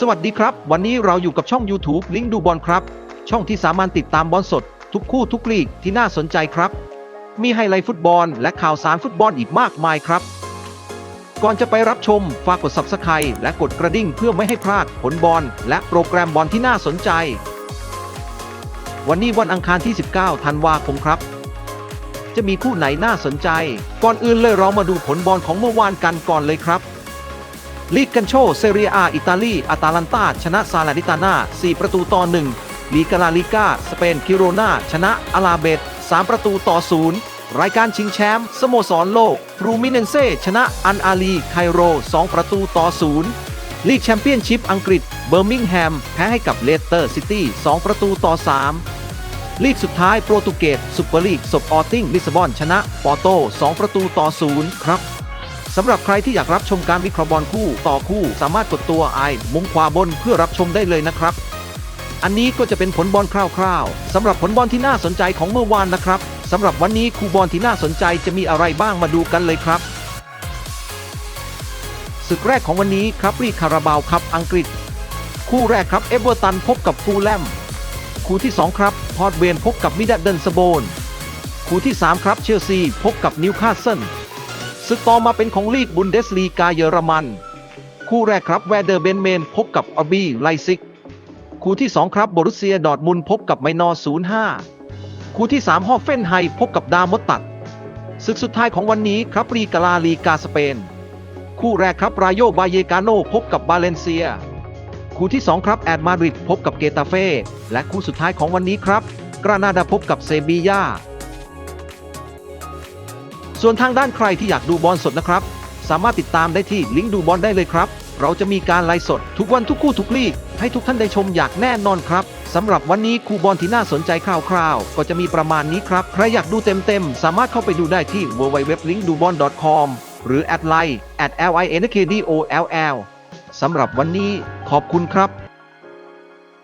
สวัสดีครับ วันนี้เราอยู่กับช่อง YouTube ลิงดูบอลครับ ช่องที่สามารถติดตามบอลสด ทุกคู่ทุกลีกที่น่าสนใจครับ มีไฮไลท์ฟุตบอลและข่าวสารฟุตบอลอีกมากมายครับ ก่อนจะไปรับชมฝากกด Subscribe และกดกระดิ่งเพื่อไม่ให้พลาดผลบอลและโปรแกรมบอลที่น่าสนใจ วันนี้วันอังคารที่ 19ธันวาคมครับ จะมีคู่ไหนน่าสนใจ ก่อนอื่นเลยเรามาดูผลบอลของเมื่อวานกันก่อนเลยครับ ลีกกันโชเซเรียอาอิตาลีอาตาลันตาชนะซาลาดิตานา4ประตูต่อ1ลีกาลาลิกาสเปนคิโรนาชนะอาลาเบต3ประตูต่อ0รายการชิงแชมป์สโมสรโลกรูมิเนนเซ่ชนะอันอาลีไคโร 2 ประตูต่อ0ลีกแชมเปี้ยนชิพอังกฤษเบอร์มิงแฮม แพ้ให้กับเลสเตอร์ซิตี้2ประตูต่อ 3 ลีกสุดท้ายโปรตุเกสซุปเปอร์ลีกศบออตติงลิสบอนชนะปอโต 2 ประตูต่อ0ครับ สำหรับใครที่อยากรับชมการวิเคราะห์บอลคู่ต่อคู่สามารถกดตัวไอมุมขวาบนเพื่อรับชมได้เลยนะครับ อันนี้ก็จะเป็นผลบอลคร่าวๆสำหรับผลบอลที่น่าสนใจของเมื่อวานนะครับสำหรับวันนี้คู่บอลที่น่าสนใจจะมีอะไรบ้างมาดูกันเลยครับศึกแรกของวันนี้ครับรีคาราบาวครับอังกฤษ คู่แรกครับเอเวอร์ตันพบกับฟูลแลมคู่ที่ 2 ครับพอร์ตเวนพบกับมิดเดิลสโบนคู่ที่ 3 ครับเชลซีพบกับนิวคาสเซิล ศึกต่อมาเป็นของลีกบุนเดสลีกาเยอรมัน คู่แรกครับแวเดอร์เบนเมนพบกับออบีไลซิก คู่ที่ 2 ครับบรุสเซียดอร์ทมุนพบกับไมนอร์05 คู่ที่ 3ฮอฟเฟนไฮพบกับดามดตัดศึกสุดท้ายของวันนี้ครับรีกาลาลีกาสเปน คู่แรกครับรายโยบาเยกาโนพบกับบาเลนเซีย คู่ที่ 2 ครับแอดมาดริดพบกับเกตาเฟ่และคู่สุดท้ายของวันนี้ครับ กรานาดาพบกับเซบียา ส่วนทางด้านใครที่อยากดูบอลสดนะครับ สามารถติดตามได้ที่ลิงก์ดูบอลได้เลยครับ เราจะมีการไลฟ์สดทุกวันทุกคู่ทุกลีก ให้ทุกท่านได้ชมอย่างแน่นอนครับสำหรับวันนี้คู่บอลที่น่าสนใจคร่าวๆ ก็จะมีประมาณนี้ครับ ใครอยากดูเต็มๆ สามารถเข้าไปดูได้ที่ www.linkdubon.com หรือแอดไลน์ @linkdol สำหรับวันนี้ขอบคุณครับ